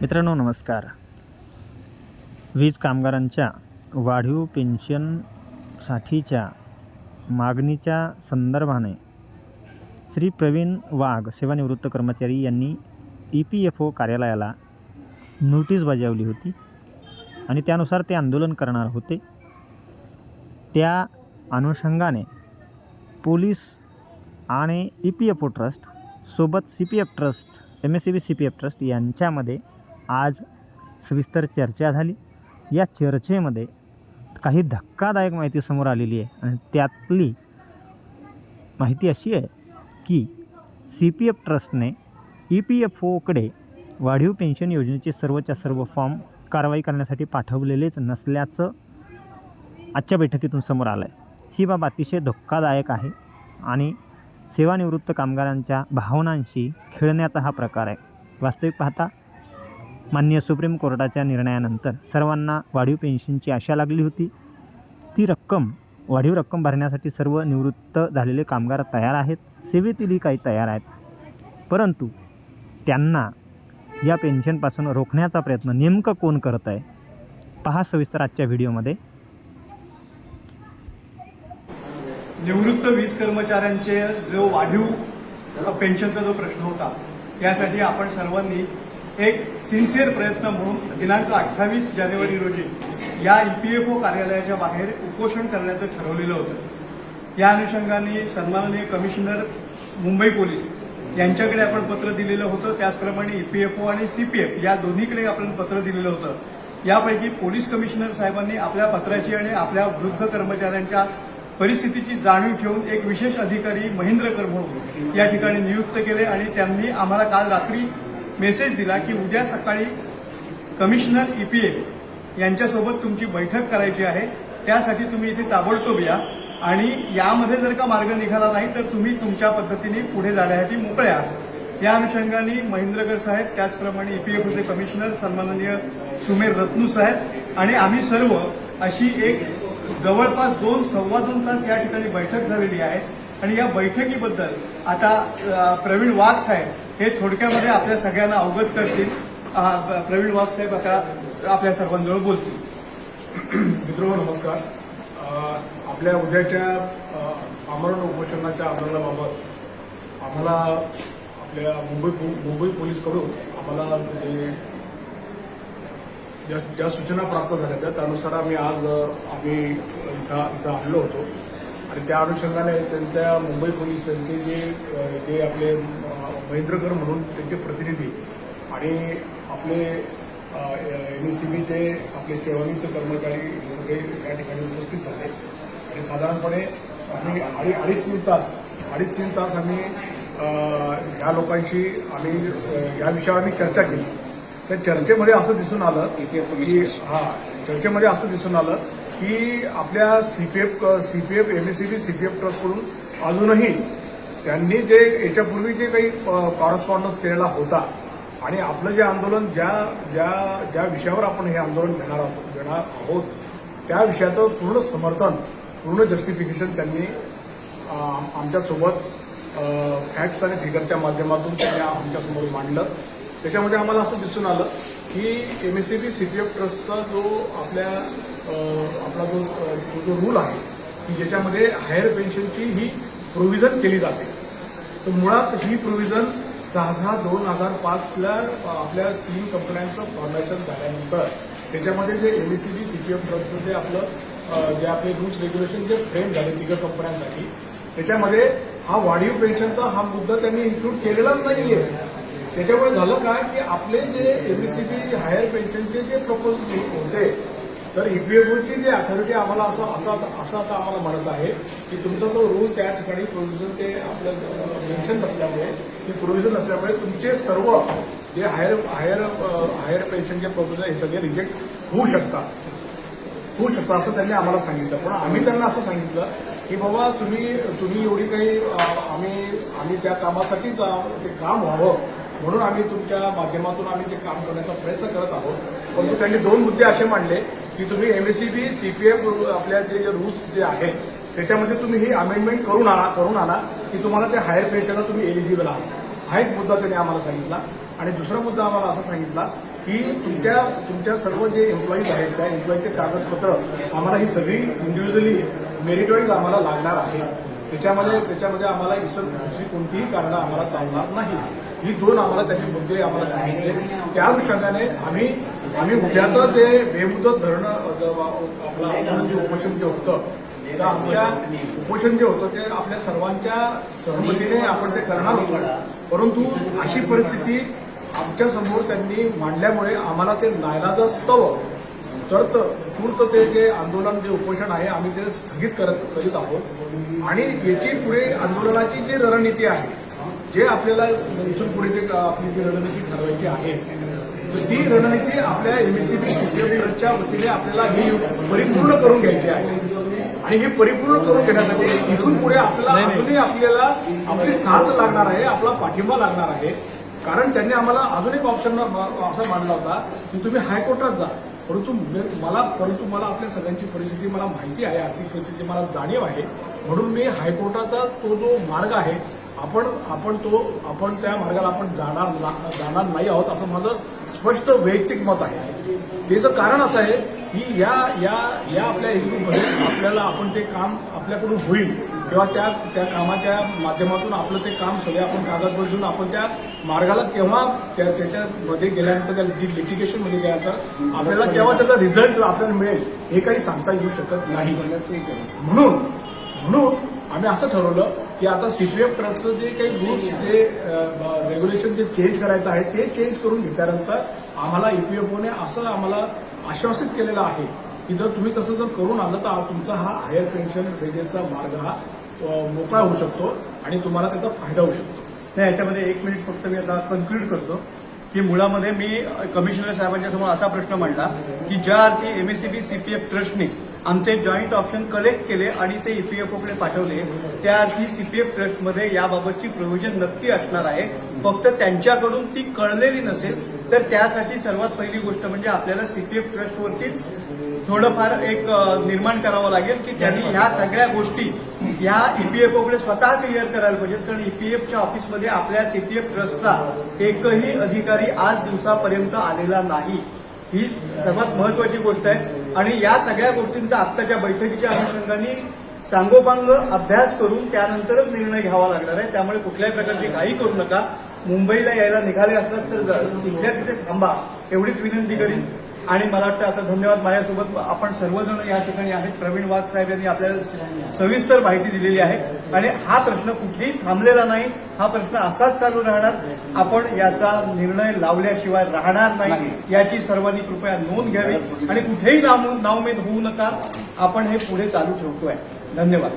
मित्रांनो नमस्कार. वीज कामगारांच्या वाढीव पेन्शनसाठीच्या मागणीच्या संदर्भाने श्री प्रवीण वाघ सेवानिवृत्त कर्मचारी यांनी ई पी एफ ओ कार्यालयाला नोटीस बजावली होती आणि त्यानुसार ते आंदोलन करणार होते. त्या अनुषंगाने पोलीस आणि E P F O trust सोबत C P F trust M S C B C P F trust यांच्यामध्ये आज सविस्तर चर्चा झाली. या चर्चेमध्ये काही धक्कादायक माहिती समोर आलेली आहे आणि त्यातली माहिती अशी आहे की सी पी एफ ट्रस्टने ई पी एफ ओकडे वाढीव पेन्शन योजनेचे सर्वच्या सर्व फॉर्म कारवाई करण्यासाठी पाठवलेलेच नसल्याचं आजच्या बैठकीतून समोर आलं आहे ही बाब अतिशय धोकादायक आहे आणि सेवानिवृत्त कामगारांच्या भावनांशी खेळण्याचा हा प्रकार आहे. वास्तविक पाहता माननीय सुप्रीम कोर्टाच्या निर्णयानंतर सर्वांना वाढीव पेन्शनची आशा लागली होती. ती रक्कम वाढीव रक्कम भरण्यासाठी सर्व निवृत्त झालेले कामगार तयार आहेत सेवेतीलही काही तयार आहेत. परंतु त्यांना या पेन्शनपासून रोखण्याचा प्रयत्न नेमकं कोण करत आहे? पहा सविस्तर आजच्या व्हिडिओमध्ये. निवृत्त वीज कर्मचाऱ्यांचे जो वाढीव पेन्शनचा जो प्रश्न होता त्यासाठी आपण सर्वांनी एक सिन्सिअर प्रयत्न म्हणून दिनांक अठ्ठावीस जानेवारी रोजी या ईपीएफओ कार्यालयाच्या बाहेर उपोषण करण्याचं ठरवलेलं होतं. या अनुषंगाने सन्माननीय कमिशनर मुंबई पोलीस यांच्याकडे आपण पत्र दिलेलं होतं. त्याचप्रमाणे ईपीएफओ आणि सीपीएफ या दोन्हीकडे आपण पत्र दिलेलं होतं. यापैकी पोलीस कमिशनर साहेबांनी आपल्या पत्राची आणि आपल्या वृद्ध कर्मचाऱ्यांच्या परिस्थितीची जाणीव ठेवून एक विशेष अधिकारी महेंद्र म्हणून या ठिकाणी नियुक्त केले आणि त्यांनी आम्हाला काल रात्री मेसेज दिला की उद्या सकाळी कमिशनर ईपीए यांच्यासोबत तुमची बैठक करायची आहे. त्यासाठी तुम्ही इथे ताबडतोब या. आणि यामध्ये जर का मार्ग निघाला नाही तर तुम्ही तुमच्या पद्धतीने पुढे जाण्यासाठी मोकळे आहात. या अनुषंगाने महेंद्रकर साहेब त्याचप्रमाणे ईपीएफओचे कमिशनर सन्माननीय सुमेर रत्नू साहेब आणि आम्ही सर्व अशी एक जवळपास दोन सव्वा दोन तास या ठिकाणी बैठक झालेली आहे. आणि या बैठकीबद्दल आता प्रवीण वाघ साहेब हे थोडक्यामध्ये आपल्या सगळ्यांना अवगत करतील. प्रवीण वाघ साहेब आता आपल्या सर्वांजवळ बोलतील. मित्र नमस्कार. आपल्या उद्याच्या आमरण उपोषणाच्या आंदोलनाबाबत आम्हाला आपल्या मुंबई मुंबई पोलीसकडून आम्हाला जे ज्या ज्या सूचना प्राप्त झाल्या त्या त्यानुसार आम्ही आज आम्ही इथं इथं आणलो होतो. आणि त्या अनुषंगाने त्यांच्या मुंबई पोलीस यांचे जे जे आपले महेंद्रकर म्हणून त्यांचे प्रतिनिधी आणि आपले एम एस सी बीचे आपले सेवानिवृत्त कर्मचारी सगळे या ठिकाणी उपस्थित झाले. आणि साधारणपणे आम्ही अडी अडीच तीन तास अडीच तीन तास आम्ही ह्या लोकांशी आम्ही या विषयावर आम्ही चर्चा केली. त्या चर्चेमध्ये असं दिसून आलं की हा चर्चेमध्ये असं दिसून आलं की आपल्या सीपीएफ सीपीएफ एमएससीबी सीपीएफ ट्रस्टकडून अजूनही त्यांनी जे याच्यापूर्वी जे काही कॉरस्पॉन्डन्स केलेला होता आणि आपलं जे आंदोलन ज्या ज्या ज्या विषयावर आपण हे आंदोलन घेणार आहोत घेणार आहोत त्या विषयाचं पूर्ण समर्थन पूर्ण जस्टिफिकेशन त्यांनी आमच्यासोबत फॅक्ट्स आणि फिगरच्या माध्यमातून त्यांनी आमच्यासमोर मांडलं. त्याच्यामध्ये आम्हाला असं दिसून आलं की M S C B C P F ट्रस्टचा जो आपल्या आपला जो- जो रूल आहे की ज्याच्यामध्ये हायर पेन्शनची ही प्रोव्हिजन केली जाते. तर मुळात ही प्रोव्हिजन सहा सहा दोन हजार पाचला आपल्या तीन कंपन्यांचं फॉर्मेशन झाल्यानंतर त्याच्यामध्ये जे M C B C P F ट्रस्टचं जे आपलं जे आपले रूल्स रेग्युलेशन जे फ्रेम झाले तिघ कंपन्यांसाठी त्याच्यामध्ये हा वाढीव पेन्शनचा हा मुद्दा त्यांनी इन्क्लूड केलेलाच आहे त्याच्यामुळे झालं काय की आपले जे एमएससीबी हायर पेन्शनचे जे प्रपोजल होते तर ईपीएफओची जी अथॉरिटी आम्हाला असं असं असं आता आम्हाला म्हणत आहे की तुमचा जो रूल त्या ठिकाणी प्रोव्हिजन ते आपलं मेन्शन नसल्यामुळे ते प्रोव्हिजन नसल्यामुळे तुमचे सर्व जे हायर हायर हायर पेन्शनचे प्रपोजल हे सगळे रिजेक्ट होऊ शकतात. होऊ शकतं असं त्यांनी आम्हाला सांगितलं. पण आम्ही त्यांना असं सांगितलं की बाबा तुम्ही तुम्ही एवढी काही आम्ही आम्ही त्या कामासाठीच ते काम व्हावं. म्हणून आम्ही तुमच्या माध्यमातून आम्ही ते काम करण्याचा प्रयत्न करत आहोत. परंतु त्यांनी दोन मुद्दे असे मांडले की तुम्ही एमएससीबी सीपीएफ आपल्या जे जे रूल्स जे आहेत त्याच्यामध्ये तुम्ही ही अमेंडमेंट करून आणा करून आणा की तुम्हाला ते हायर पेन्शनला तुम्ही एलिजिबल आहात. हा एक मुद्दा त्यांनी आम्हाला सांगितला. आणि दुसरा मुद्दा आम्हाला असा सांगितला की तुमच्या तुमच्या सर्व जे एम्प्लॉईज आहेत त्या एम्प्लॉईजचे कागदपत्र आम्हाला ही सगळी इंडिव्हिज्युअली मेरिटवाईज आम्हाला लागणार आहे. त्याच्यामध्ये त्याच्यामध्ये आम्हाला इतर दुसरी कोणतीही कारणं आम्हाला चालणार नाही. ही दोन आम्हाला त्याचे मुद्दे आम्हाला सांगितले त्या अनुषंगाने आम्ही आम्ही उद्याचं जे बेमुदत धरणं आपलं आंदोलन जे उपोषण जे होतं तर आमच्या उपोषण जे होतं ते आपल्या सर्वांच्या सहमतीने आपण ते करणार होतो. परंतु अशी परिस्थिती आमच्यासमोर त्यांनी मांडल्यामुळे आम्हाला ते नायलाजास्तव चढत तूर्त ते जे आंदोलन जे उपोषण आहे आम्ही ते स्थगित करत करीत आहोत. आणि याची पुढे आंदोलनाची जी रणनीती आहे जे आपल्याला इथून पुढे ते आपली जी रणनीती ठरवायची आहे ती रणनीती आपल्या एमएससीबी सीपीएमच्या वतीने आपल्याला ही परिपूर्ण करून घ्यायची आहे. आणि हे परिपूर्ण करून घेण्यासाठी इथून पुढे आपल्याला अजूनही आपल्याला आपली साथ लागणार आहे आपला पाठिंबा लागणार आहे. कारण त्यांनी आम्हाला अजून एक ऑप्शन असा मांडला होता की तुम्ही हायकोर्टात जा. परंतु मला परंतु मला आपल्या सगळ्यांची परिस्थिती मला माहिती आहे आर्थिक परिस्थिती मला जाणीव आहे. म्हणून मी हायकोर्टाचा तो जो मार्ग आहे आपण आपण तो आपण त्या मार्गाला आपण जाणार जाणार नाही आहोत असं माझं स्पष्ट वैयक्तिक मत आहे. त्याचं कारण असं आहे की या या या आपल्या एजग्रुपमध्ये आपल्याला आपण ते काम आपल्याकडून होईल. किंवा त्या त्या कामाच्या माध्यमातून आपलं ते काम सगळे आपण कागदपत्र देऊन आपण त्या मार्गाला केव्हा त्या त्याच्यामध्ये गेल्यानंतर त्या लिटिगेशनमध्ये गेल्यानंतर आपल्याला केव्हा त्याचा रिझल्ट आपल्याला मिळेल हे काही सांगता येऊ शकत नाही. म्हणून म्हणून आम्ही असं ठरवलं की आता सीपीएफ ट्रस्टचं जे काही रूल्स जे रेग्युलेशन जे चेंज करायचं आहे ते चेंज करून घेतल्यानंतर आम्हाला ईपीएफओने असं आम्हाला आश्वासित केलेलं आहे की जर तुम्ही तसं जर करून आलं तर तुमचा हा हायर पेन्शन वेजेसचा मार्ग हा मोकळा होऊ शकतो आणि तुम्हाला त्याचा फायदा होऊ शकतो. नाही याच्यामध्ये एक मिनिट फक्त मी आता कन्क्लूड करतो की मुळामध्ये मी कमिशनर साहेबांच्या समोर असा प्रश्न मांडला की ज्या अर्थी एमएससीबी सीपीएफ ट्रस्टने आमचे जॉईंट ऑप्शन कलेक्ट केले आणि ते ईपीएफओकडे पाठवले त्या अर्थी सीपीएफ ट्रस्टमध्ये याबाबतची प्रोव्हिजन नक्की असणार आहे. फक्त त्यांच्याकडून ती कळलेली नसेल तर त्यासाठी सर्वात पहिली गोष्ट म्हणजे आपल्याला सीपीएफ ट्रस्टवरतीच थोडंफार एक निर्माण करावं लागेल की त्यांनी ह्या सगळ्या गोष्टी ह्या ईपीएफओकडे स्वतः क्लिअर करायला पाहिजेत. कारण ईपीएफच्या ऑफिसमध्ये आपल्या सीपीएफ ट्रस्टचा एकही अधिकारी आज दिवसापर्यंत आलेला नाही. ही सर्वात महत्वाची गोष्ट आहे. आणि या सगळ्या गोष्टींचा आत्ताच्या बैठकीच्या अनुषंगाने सांगोपांग अभ्यास करून त्यानंतरच निर्णय घ्यावा लागणार आहे. त्यामुळे कुठल्याही प्रकारची घाई करू नका. मुंबईला यायला निघाले असलात तर तिथल्या तिथे थांबा. एवढीच विनंती करीन. आणि मला वाटतं आता धन्यवाद माझ्यासोबत. आपण सर्वजण या ठिकाणी आहेत. प्रवीण वाघ साहेब यांनी आपल्याला सविस्तर माहिती दिलेली आहे. आणि हा प्रश्न कुठेही थांबलेला नाही. हा प्रश्न असाच चालू राहणार. आपण याचा निर्णय लावल्याशिवाय राहणार नाही. याची सर्वांनी कृपया नोंद घ्यावी. आणि कुठेही नाव नावमेद होऊ नका. आपण हे पुढे चालू ठेवतोय. धन्यवाद.